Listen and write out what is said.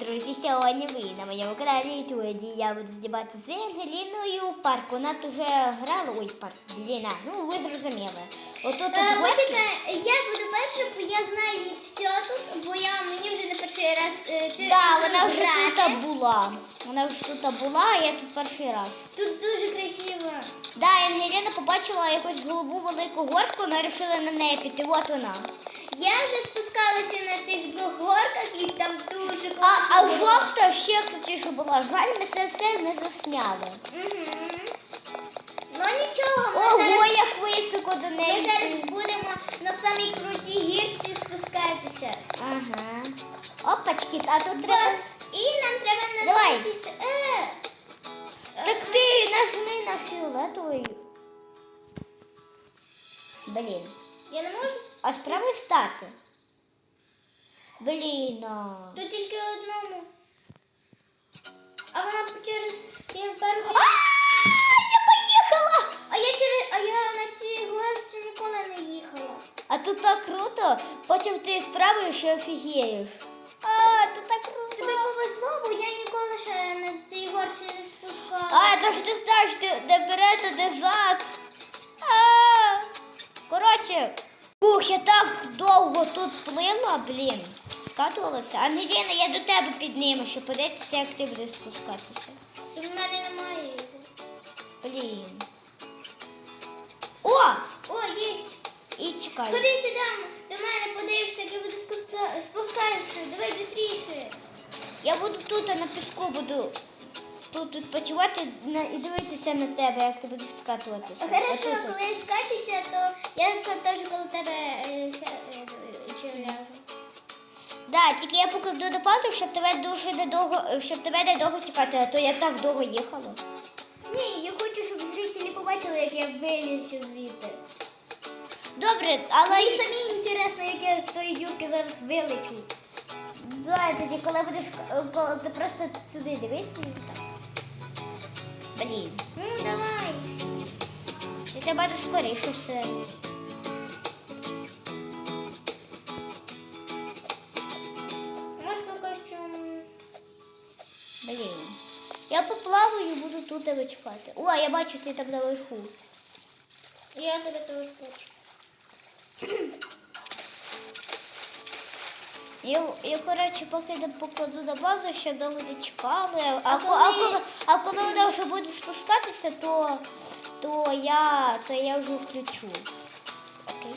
друзі! Сьогодні ви на моєму каналі. Сьогодні я буду знімати з Ангеліною в парку. Вона тут вже грала. Ой, парк. Блін, ну ви зрозуміли. Отут Е, гості. Я буду перша, бо я знаю все тут, бо я мені вже не перший раз е, цю Да, вона вже грати. тут була. Вона вже тут була, а я тут перший раз. Тут дуже красиво. Да, Ангеліна побачила якусь голубу велику горку, вона вирішила на неї піти. От вона. Я вже спускалася на цих двох горках і там дуже А, а класно. жовта ще крутіше була. Жаль, ми це все не засняли. Угу. Ну нічого, ми Ого, зараз, як високо до ми зараз будемо на самій крутій гірці спускатися. Ага. Опачки, а тут треба. І нам треба на Давай. сісти. Е. Так ти нажми на фіолетовий. Блін. Я не можу? А спробуй стати. Блін. а. Тут тільки одному. А вона через я вперше. Я поїхала! А я через а я на цій горці ніколи не їхала. А тут так круто, потім ти спробуєш і офігієш. А, тут так Тобі круто. повезло, бо я ніколи ще на цій горці не спускалася. А, то що ти знаєш, ти де а де зад. А, коротше, ух, я так довго тут плила, блін. Скатувалася. Ангеліна, я до тебе підніму, щоб подивитися, як ти будеш спускатися. В мене немає його. Блін. О! О, єсть. І чекай. Ходи сюди, до мене подивишся, як я буду спускатися. Давай швидше. Я буду тут, а на піску буду тут відпочивати і дивитися на тебе, як ти будеш скатуватися. Хорошо, коли я скачуся, то я теж коло тебе Да, тільки я покладу до пазу, щоб тебе дуже недовго, щоб тебе недовго чекати, а то я так довго їхала. Ні, я хочу, щоб зрителі побачили, як я вилізу звідти. Добре, але Мені самі інтересно, як я з тої юбки зараз вилечу. Давай тоді, коли будеш коли ти просто сюди дивись і так. Блін. Ну, давай. Я тебе бачу скоріше все. Я поплаваю і буду тут тебе чекати. О, я бачу, ти там наверху. Я тебе теж хочу. Я, я коротше, поки не покладу на базу, ще довго не чекали. А, А ко- а, коли- коли, а коли вона вже буде спускатися, то, то, я, то я вже включу. Окей.